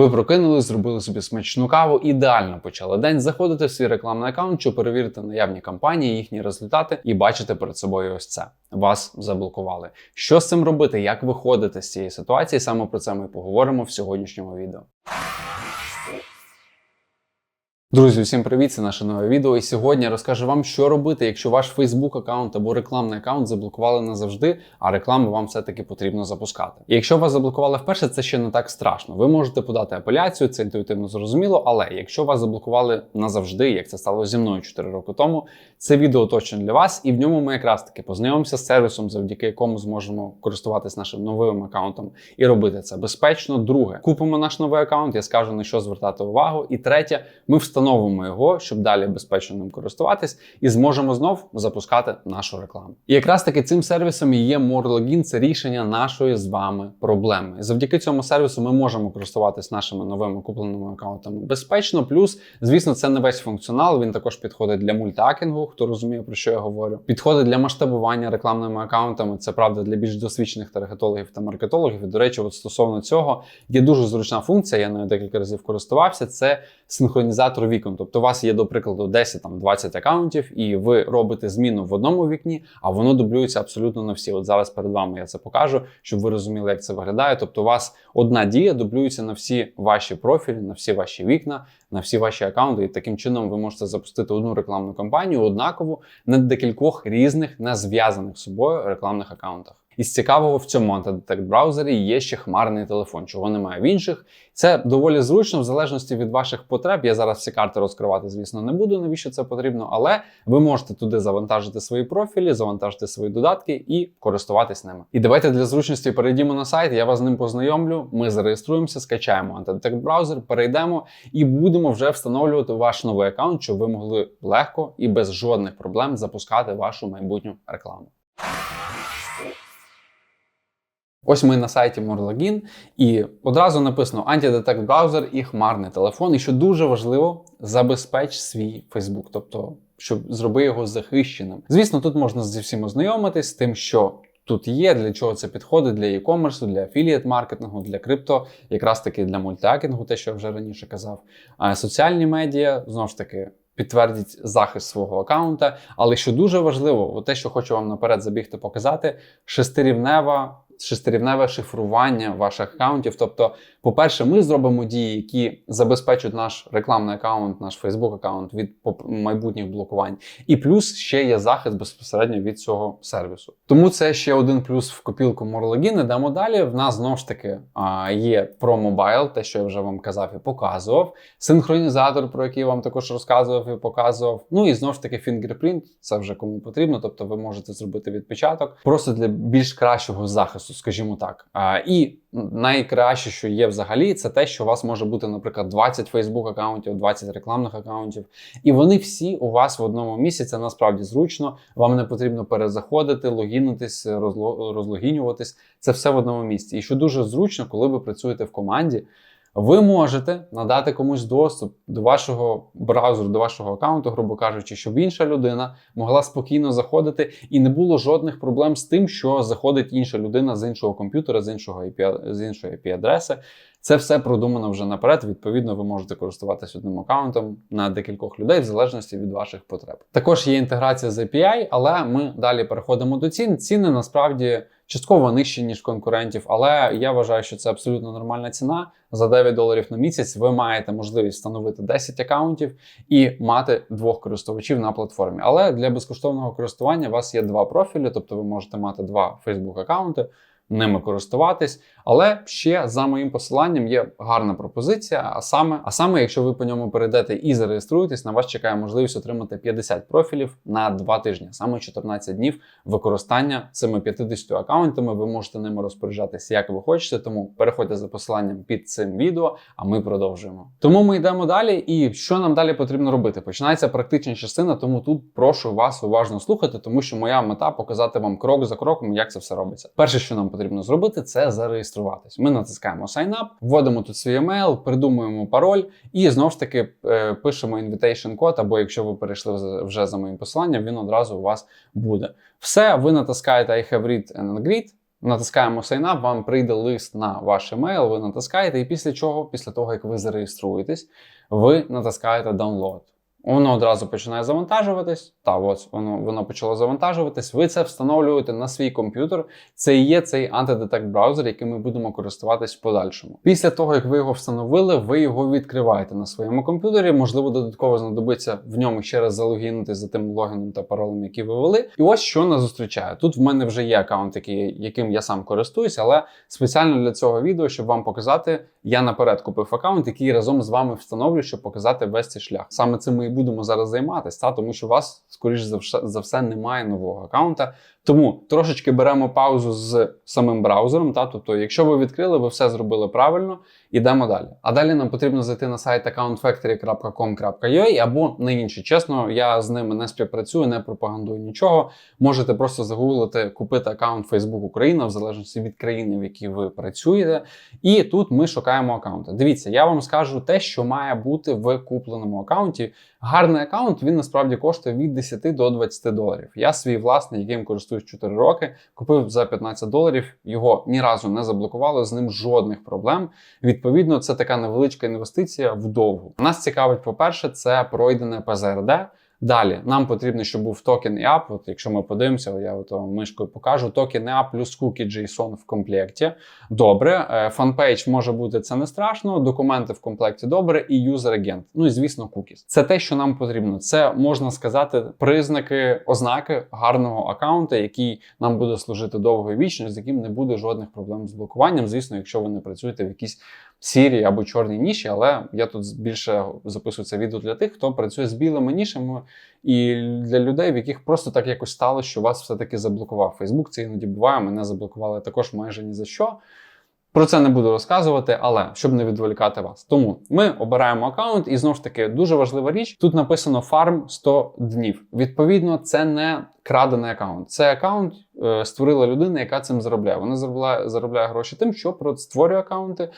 Ви прокинулись, зробили собі смачну каву, ідеально почали день. Заходите в свій рекламний аккаунт, щоб перевірити наявні кампанії, їхні результати, і бачите перед собою ось це. Вас заблокували. Що з цим робити? Як виходити з цієї ситуації? Саме про це ми поговоримо в сьогоднішньому відео. Друзі, усім привіт! Це наше нове відео. І сьогодні я розкажу вам, що робити, якщо ваш Facebook аккаунт або рекламний аккаунт заблокували назавжди, а рекламу вам все-таки потрібно запускати. І якщо вас заблокували вперше, це ще не так страшно. Ви можете подати апеляцію, це інтуїтивно зрозуміло. Але якщо вас заблокували назавжди, як це сталося зі мною 4 роки тому, це відео точно для вас, і в ньому ми якраз таки познайомимося з сервісом, завдяки якому зможемо користуватись нашим новим аккаунтом і робити це безпечно. Друге, купимо наш новий аккаунт, я скажу на що звертати увагу. І третє, ми встановимо його, щоб далі безпечно ним користуватись, і зможемо знов запускати нашу рекламу. І якраз таки цим сервісом є MoreLogin, це рішення нашої з вами проблеми. І завдяки цьому сервісу ми можемо користуватись нашими новими купленими аккаунтами безпечно. Плюс, звісно, це не весь функціонал. Він також підходить для мультиакінгу, хто розуміє про що я говорю. Підходить для масштабування рекламними аккаунтами. Це правда для більш досвідчених таргетологів та маркетологів. І до речі, от стосовно цього є дуже зручна функція. Я нею декілька разів користувався. Це синхронізатор вікон. Тобто, у вас є, до прикладу, 10-20 аккаунтів, і ви робите зміну в одному вікні, а воно дублюється абсолютно на всі. От зараз перед вами я це покажу, щоб ви розуміли, як це виглядає. Тобто, у вас одна дія дублюється на всі ваші профілі, на всі ваші вікна, на всі ваші аккаунти. І таким чином ви можете запустити одну рекламну кампанію однакову на декількох різних, не зв'язаних з собою рекламних аккаунтах. Із цікавого в цьому антидетект браузері є ще хмарний телефон, чого немає в інших. Це доволі зручно, в залежності від ваших потреб. Я зараз всі карти розкривати, звісно, не буду, навіщо це потрібно, але ви можете туди завантажити свої профілі, завантажити свої додатки і користуватись ними. І давайте для зручності перейдімо на сайт, я вас з ним познайомлю. Ми зареєструємося, скачаємо антидетект браузер, перейдемо і будемо вже встановлювати ваш новий аккаунт, щоб ви могли легко і без жодних проблем запускати вашу майбутню рекламу. Ось ми на сайті MoreLogin, і одразу написано антидетект браузер і хмарний телефон. І що дуже важливо, забезпеч свій Facebook, тобто щоб зроби його захищеним. Звісно, тут можна зі всім ознайомитись з тим, що. Тут є, для чого це підходить для e-commerce, для афілієт маркетингу, для крипто, якраз таки для мультиакінгу, те, що я вже раніше казав. А соціальні медіа знову ж таки підтвердіть захист свого аккаунта. Але що дуже важливо, те, що хочу вам наперед забігти показати, шестирівнева шестирівневе шифрування ваших аккаунтів. Тобто, по-перше, ми зробимо дії, які забезпечують наш рекламний аккаунт, наш Facebook аккаунт від майбутніх блокувань. І плюс ще є захист безпосередньо від цього сервісу. Тому це ще один плюс в копілку MoreLogin. Ідемо далі. В нас знову ж таки є Pro Mobile, те, що я вже вам казав і показував. Синхронізатор, про який я вам також розказував і показував. Ну і знову ж таки Fingerprint, це вже кому потрібно. Тобто ви можете зробити відпечаток просто для більш кращого захисту скажімо так. А, І найкраще, що є взагалі, це те, що у вас може бути, наприклад, 20 Facebook аккаунтів, 20 рекламних аккаунтів, і вони всі у вас в одному місці. Це насправді зручно. Вам не потрібно перезаходити, логінитись, розлогінюватись. Це все в одному місці. І що дуже зручно, коли ви працюєте в команді. Ви можете надати комусь доступ до вашого браузеру, до вашого аккаунту, грубо кажучи, щоб інша людина могла спокійно заходити і не було жодних проблем з тим, що заходить інша людина з іншого комп'ютера, з іншого IP, з іншої IP-адреси. Це все продумано вже наперед. Відповідно, ви можете користуватися одним аккаунтом на декількох людей в залежності від ваших потреб. Також є інтеграція з API, але ми далі переходимо до цін. Ціни насправді частково нижчі, ніж конкурентів, але я вважаю, що це абсолютно нормальна ціна. За 9 доларів на місяць ви маєте можливість встановити 10 аккаунтів і мати двох користувачів на платформі. Але для безкоштовного користування у вас є два профілі, тобто ви можете мати два Facebook аккаунти ними користуватись. Але ще за моїм посиланням є гарна пропозиція. А саме, а саме, якщо ви по ньому перейдете і зареєструєтесь, на вас чекає можливість отримати 50 профілів на 2 тижні, саме 14 днів використання цими 50 аккаунтами. Ви можете ними розпоряджатися, як ви хочете. Тому переходьте за посиланням під цим відео, а ми продовжуємо. Тому ми йдемо далі. І що нам далі потрібно робити? Починається практична частина, тому тут прошу вас уважно слухати, тому що моя мета показати вам крок за кроком, як це все робиться. Перше, що нам потрібно зробити, це зареєструватись. Ми натискаємо Sign Up, вводимо тут свій емейл, придумуємо пароль і знову ж таки е, пишемо invitation код, або якщо ви перейшли вже за моїм посиланням, він одразу у вас буде. Все, ви натискаєте I have read and agreed, Натискаємо Sign Up, вам прийде лист на ваш емейл, ви натискаєте, і після чого, після того, як ви зареєструєтесь, ви натискаєте Download. Воно одразу починає завантажуватись. Та ось воно воно почало завантажуватись. Ви це встановлюєте на свій комп'ютер. Це і є цей антидетект браузер, яким ми будемо користуватись в подальшому. Після того, як ви його встановили, ви його відкриваєте на своєму комп'ютері. Можливо, додатково знадобиться в ньому ще раз залогінити за тим логіном та паролем, які ви ввели. І ось що нас зустрічає. Тут в мене вже є аккаунт, який, яким я сам користуюсь, але спеціально для цього відео, щоб вам показати, я наперед купив аккаунт, який разом з вами встановлю, щоб показати весь цей шлях. Саме цим ми будемо зараз займатися, та тому що у вас, скоріш за все, немає нового аккаунта. Тому трошечки беремо паузу з самим браузером. Та тобто, якщо ви відкрили, ви все зробили правильно, ідемо далі. А далі нам потрібно зайти на сайт accountfactory.com.ua або на інші. Чесно, я з ними не співпрацюю, не пропагандую нічого. Можете просто загуглити, купити аккаунт Facebook Україна в залежності від країни, в якій ви працюєте. І тут ми шукаємо аккаунти. Дивіться, я вам скажу те, що має бути в купленому аккаунті. Гарний аккаунт він насправді коштує від 10 до 20 доларів. Я свій власний, яким користуюсь 4 роки, купив за 15 доларів. Його ні разу не заблокували, з ним жодних проблем. Відповідно, це така невеличка інвестиція вдовгу. Нас цікавить, по-перше, це пройдене ПЗРД. Далі нам потрібно, щоб був токен і ап. От якщо ми подивимося, я от мишкою покажу токен і ап плюс кукі JSON в комплекті. Добре, фанпейдж може бути це не страшно. Документи в комплекті добре, і юзер агент. Ну і звісно, кукіс. Це те, що нам потрібно. Це можна сказати, признаки, ознаки гарного аккаунта, який нам буде служити довго і вічно, з яким не буде жодних проблем з блокуванням. Звісно, якщо ви не працюєте в якійсь сірій або чорній ніші, але я тут більше записую це відео для тих, хто працює з білими нішами, і для людей, в яких просто так якось стало, що вас все-таки заблокував Фейсбук. Це іноді буває, мене заблокували також майже ні за що. Про це не буду розказувати, але щоб не відволікати вас. Тому ми обираємо аккаунт, і знову ж таки дуже важлива річ. Тут написано фарм 100 днів. Відповідно, це не крадений аккаунт. Це аккаунт е, створила людина, яка цим заробляє. Вона заробляє, заробляє гроші тим, що створює аккаунти.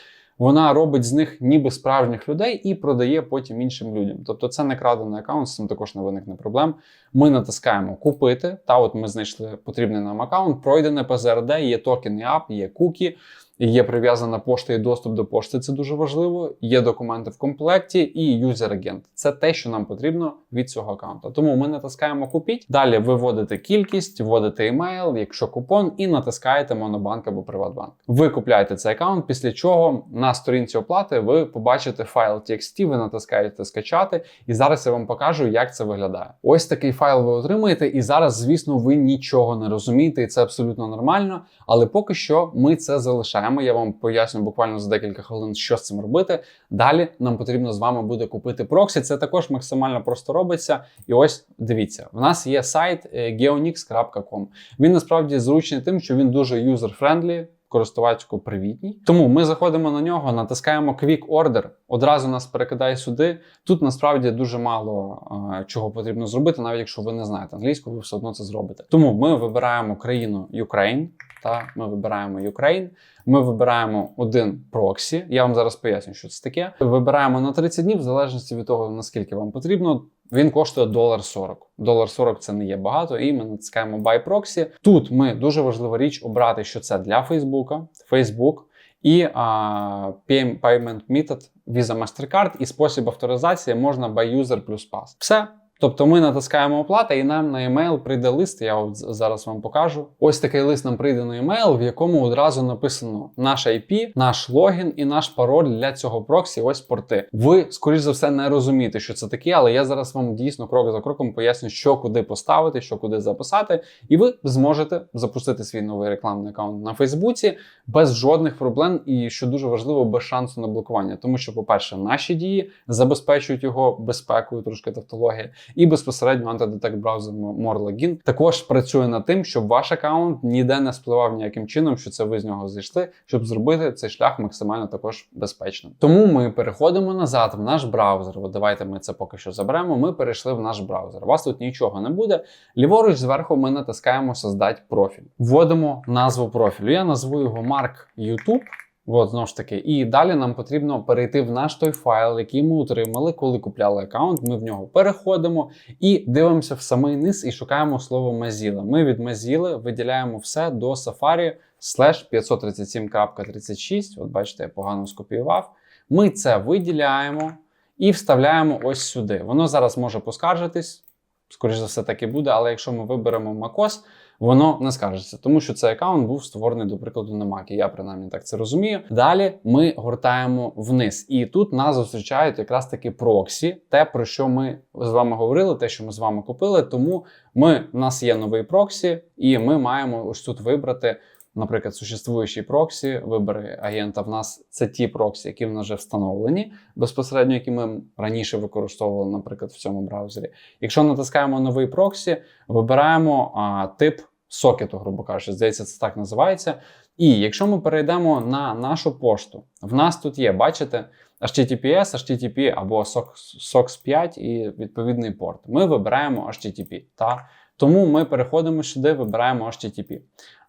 Вона робить з них ніби справжніх людей і продає потім іншим людям. Тобто це не крадений аккаунт, з цим також не виникне проблем. Ми натискаємо купити. Та от ми знайшли потрібний нам аккаунт, пройдене ПЗРД, є токен і ап, є кукі. Є прив'язана пошта і доступ до пошти, це дуже важливо. Є документи в комплекті і юзер-агент. Це те, що нам потрібно від цього аккаунту. Тому ми натискаємо купіть. Далі ви вводите кількість, вводите емейл, якщо купон, і натискаєте Монобанк або Приватбанк. Ви купляєте цей аккаунт, після чого на сторінці оплати ви побачите файл TXT, ви натискаєте скачати, і зараз я вам покажу, як це виглядає. Ось такий файл ви отримаєте, і зараз, звісно, ви нічого не розумієте, і це абсолютно нормально. Але поки що ми це залишаємо теми. Я вам поясню буквально за декілька хвилин, що з цим робити. Далі нам потрібно з вами буде купити проксі. Це також максимально просто робиться. І ось дивіться: в нас є сайт е, geonix.com. Він насправді зручний тим, що він дуже юзер-френдлі. Користувачку привітній. Тому ми заходимо на нього, натискаємо Quick Order, одразу нас перекидає сюди. Тут насправді дуже мало а, чого потрібно зробити, навіть якщо ви не знаєте англійську, ви все одно це зробите. Тому ми вибираємо країну Ukraine, та ми вибираємо Ukraine. Ми вибираємо один проксі. Я вам зараз поясню, що це таке. Вибираємо на 30 днів, в залежності від того, наскільки вам потрібно. Він коштує долар 40. Долар 40 це не є багато, і ми натискаємо Buy Proxy. Тут ми дуже важлива річ обрати, що це для Фейсбука, Facebook і а, Payment Method Visa MasterCard і спосіб авторизації можна by User плюс Pass. Все. Тобто ми натискаємо оплата, і нам на емейл прийде лист. Я от зараз вам покажу. Ось такий лист нам прийде на емейл, в якому одразу написано наш IP, наш логін і наш пароль для цього проксі. Ось порти. Ви, скоріш за все, не розумієте, що це таке, але я зараз вам дійсно крок за кроком поясню, що куди поставити, що куди записати, і ви зможете запустити свій новий рекламний аккаунт на Фейсбуці без жодних проблем, і що дуже важливо, без шансу на блокування. Тому що, по-перше, наші дії забезпечують його безпекою, трошки тавтологія і безпосередньо антидетект браузер MoreLogin також працює над тим, щоб ваш аккаунт ніде не спливав ніяким чином, що це ви з нього зайшли, щоб зробити цей шлях максимально також безпечним. Тому ми переходимо назад в наш браузер. От давайте ми це поки що заберемо. Ми перейшли в наш браузер. У вас тут нічого не буде. Ліворуч зверху ми натискаємо Создать профіль. Вводимо назву профілю. Я назву його Mark YouTube. От, знову ж таки, і далі нам потрібно перейти в наш той файл, який ми отримали, коли купляли аккаунт. Ми в нього переходимо і дивимося в самий низ і шукаємо слово Mozilla. Ми від Mozilla виділяємо все до Safari slash 537.36. От бачите, я погано скопіював. Ми це виділяємо і вставляємо ось сюди. Воно зараз може поскаржитись, скоріш за все, так і буде, але якщо ми виберемо MacOS, воно не скажеться, тому що цей аккаунт був створений, до прикладу, на Mac. Я принаймні так це розумію. Далі ми гортаємо вниз, і тут нас зустрічають якраз таки проксі, те, про що ми з вами говорили, те, що ми з вами купили. Тому ми, в нас є новий проксі, і ми маємо ось тут вибрати. Наприклад, существуючий проксі, вибори агента в нас це ті проксі, які в нас вже встановлені, безпосередньо, які ми раніше використовували, наприклад, в цьому браузері. Якщо натискаємо новий проксі, вибираємо а, тип сокету, грубо кажучи, здається, це так називається. І якщо ми перейдемо на нашу пошту, в нас тут є, бачите, HTTPS, HTTP або SOX 5 і відповідний порт. Ми вибираємо HTTP. Та? Тому ми переходимо сюди, вибираємо HTTP.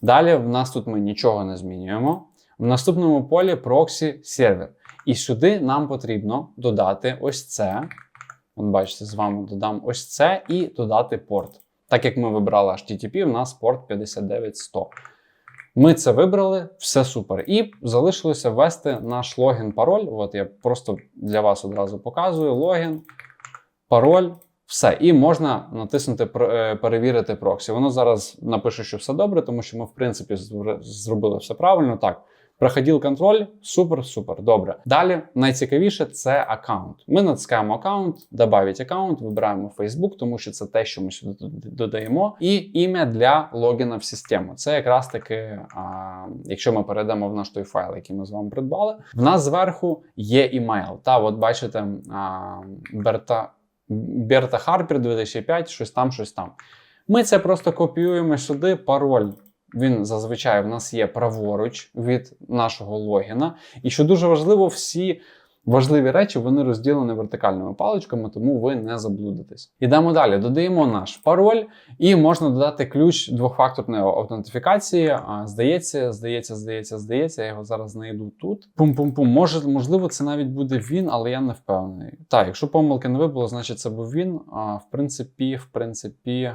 Далі в нас тут ми нічого не змінюємо. В наступному полі проксі сервер. І сюди нам потрібно додати ось це. От бачите, з вами додам ось це і додати порт. Так як ми вибрали HTTP, у нас порт 59100. Ми це вибрали, все супер. І залишилося ввести наш логін, пароль. От я просто для вас одразу показую: логін, пароль. Все, і можна натиснути е, перевірити проксі. Воно зараз напише, що все добре, тому що ми, в принципі, зробили все правильно. Так, проходив контроль, супер, супер, добре. Далі найцікавіше це аккаунт. Ми натискаємо аккаунт, додавить аккаунт, вибираємо Facebook, тому що це те, що ми сюди додаємо. І ім'я для логіна в систему. Це якраз таки, а, якщо ми перейдемо в наш той файл, який ми з вами придбали. В нас зверху є імейл. Та от бачите, а, Берта. Берта Харпер 2005, щось там, щось там. Ми це просто копіюємо сюди. Пароль. Він зазвичай в нас є праворуч від нашого логіна. І що дуже важливо, всі важливі речі вони розділені вертикальними паличками, тому ви не заблудитесь. Ідемо далі. Додаємо наш пароль, і можна додати ключ двохфакторної аутентифікації. Здається, здається, здається, здається. Я його зараз знайду тут. Пум-пум-пум. Може, можливо, це навіть буде він, але я не впевнений. Так, якщо помилки не вибуло, значить це був він. А в принципі, в принципі.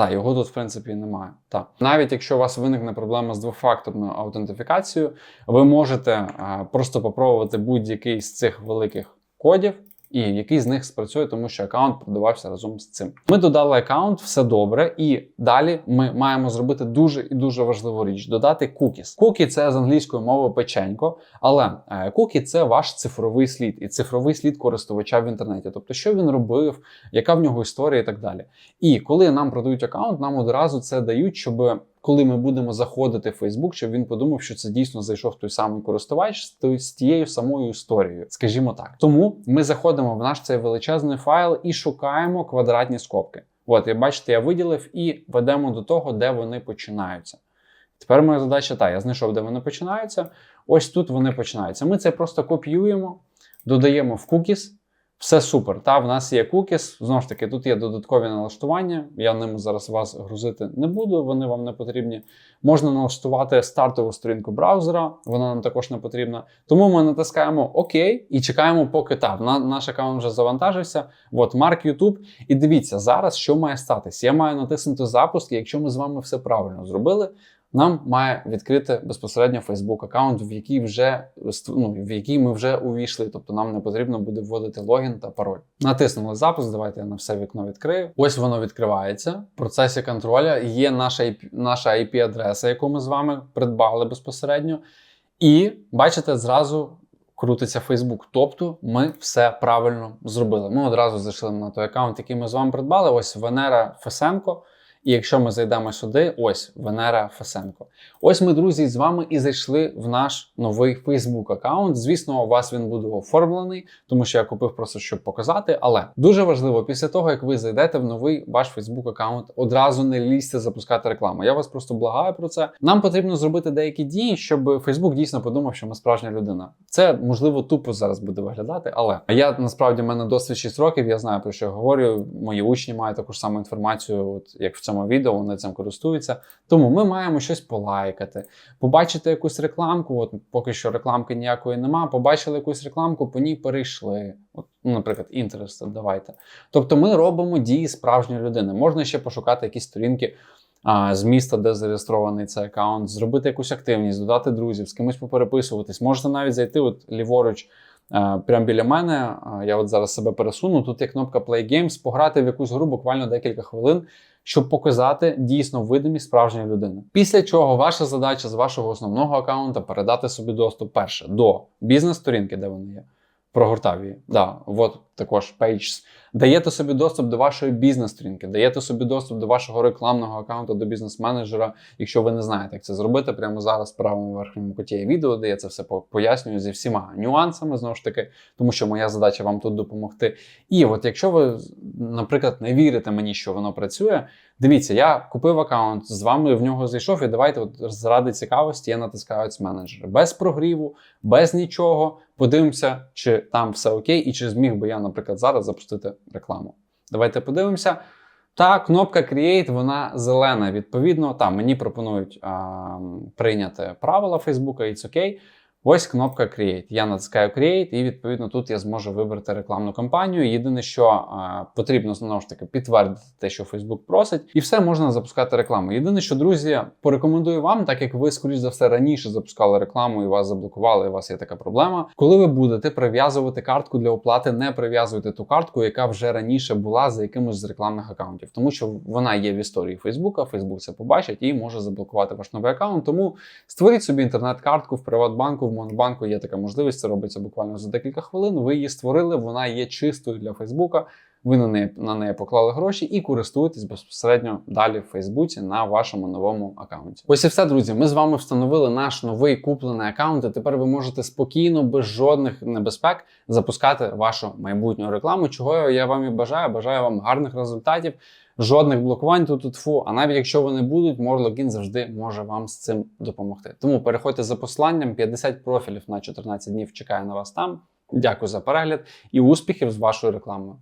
Так, його тут, в принципі, немає. Та. Навіть якщо у вас виникне проблема з двофакторною аутентифікацією, ви можете а, просто попробувати будь-який з цих великих кодів і який з них спрацює, тому що аккаунт продавався разом з цим. Ми додали аккаунт, все добре, і далі ми маємо зробити дуже і дуже важливу річ: додати кукіс. Кукі це з англійської мови печенько, але е, кукі це ваш цифровий слід і цифровий слід користувача в інтернеті. Тобто, що він робив, яка в нього історія і так далі. І коли нам продають аккаунт, нам одразу це дають, щоб коли ми будемо заходити в Facebook, щоб він подумав, що це дійсно зайшов той самий користувач з тією самою історією, скажімо так. Тому ми заходимо в наш цей величезний файл і шукаємо квадратні скобки. От, я бачите, я виділив і ведемо до того, де вони починаються. Тепер моя задача та, я знайшов, де вони починаються. Ось тут вони починаються. Ми це просто копіюємо, додаємо в cookies, все супер. Та в нас є кукіс. Знову ж таки, тут є додаткові налаштування. Я ними зараз вас грузити не буду, вони вам не потрібні. Можна налаштувати стартову сторінку браузера, вона нам також не потрібна. Тому ми натискаємо ОК і чекаємо, поки та, наш аккаунт вже завантажився. От Марк YouTube. І дивіться, зараз що має статись. Я маю натиснути запуск, якщо ми з вами все правильно зробили, нам має відкрити безпосередньо Facebook аккаунт, в який вже ну, в який ми вже увійшли. Тобто нам не потрібно буде вводити логін та пароль. Натиснули запуск. Давайте я на все вікно відкрию. Ось воно відкривається. В процесі контроля є наша IP, наша IP-адреса, яку ми з вами придбали безпосередньо. І бачите, зразу. Крутиться Facebook. Тобто ми все правильно зробили. Ми одразу зайшли на той аккаунт, який ми з вами придбали. Ось Венера Фесенко. І якщо ми зайдемо сюди, ось Венера Фесенко. Ось ми, друзі, з вами і зайшли в наш новий Facebook аккаунт. Звісно, у вас він буде оформлений, тому що я купив просто щоб показати. Але дуже важливо, після того як ви зайдете в новий ваш Facebook аккаунт, одразу не лізьте запускати рекламу. Я вас просто благаю про це. Нам потрібно зробити деякі дії, щоб Facebook дійсно подумав, що ми справжня людина. Це можливо тупо зараз буде виглядати, але я насправді в мене досвід 6 років. Я знаю про що я говорю. Мої учні мають таку ж саму інформацію, от як в цьому цьому відео вони цим користуються. Тому ми маємо щось полайкати, побачити якусь рекламку. От поки що рекламки ніякої нема. Побачили якусь рекламку, по ній перейшли. От, ну, наприклад, інтерес, давайте. Тобто ми робимо дії справжньої людини. Можна ще пошукати якісь сторінки а, з міста, де зареєстрований цей аккаунт, зробити якусь активність, додати друзів, з кимось попереписуватись. Можна навіть зайти от ліворуч. Е, Прямо біля мене, е, я от зараз себе пересуну. Тут є кнопка Play Games, пограти в якусь гру буквально декілька хвилин, щоб показати дійсно видимість справжньої людини. Після чого ваша задача з вашого основного аккаунта передати собі доступ перше до бізнес-сторінки, де вони є. Прогортав її. Да, от також Pages. Даєте собі доступ до вашої бізнес-сторінки, даєте собі доступ до вашого рекламного аккаунту, до бізнес-менеджера. Якщо ви не знаєте, як це зробити, прямо зараз в правому верхньому куті є відео, де я це все пояснюю зі всіма нюансами, знову ж таки, тому що моя задача вам тут допомогти. І от якщо ви, наприклад, не вірите мені, що воно працює, дивіться, я купив аккаунт, з вами в нього зайшов, і давайте, от заради цікавості, я натискаю Ads Manager. без прогріву, без нічого. Подивимося, чи там все окей, і чи зміг би я, наприклад, зараз запустити рекламу. Давайте подивимося. Та кнопка Create, вона зелена. Відповідно, там мені пропонують а, прийняти правила Фейсбука, і це окей. Ось кнопка Create. Я натискаю Create, і відповідно тут я зможу вибрати рекламну кампанію. Єдине, що а, потрібно знову ж таки підтвердити те, що Facebook просить, і все можна запускати рекламу. Єдине, що друзі, порекомендую вам, так як ви, скоріш за все, раніше запускали рекламу і вас заблокували, і у вас є така проблема. Коли ви будете прив'язувати картку для оплати, не прив'язуйте ту картку, яка вже раніше була за якимось з рекламних аккаунтів, тому що вона є в історії Фейсбука. Фейсбук це побачить і може заблокувати ваш новий аккаунт. Тому створіть собі інтернет-картку в Приватбанку, в Монобанку є така можливість. Це робиться буквально за декілька хвилин. Ви її створили, вона є чистою для Фейсбука. Ви на неї на неї поклали гроші і користуєтесь безпосередньо далі в Фейсбуці на вашому новому аккаунті. Ось і все, друзі. Ми з вами встановили наш новий куплений аккаунт. і Тепер ви можете спокійно, без жодних небезпек запускати вашу майбутню рекламу. Чого я вам і бажаю. Бажаю вам гарних результатів. Жодних блокувань тут тут фу. А навіть якщо вони будуть, Морлогін завжди може вам з цим допомогти. Тому переходьте за посланням, 50 профілів на 14 днів чекає на вас там. Дякую за перегляд і успіхів з вашою рекламою.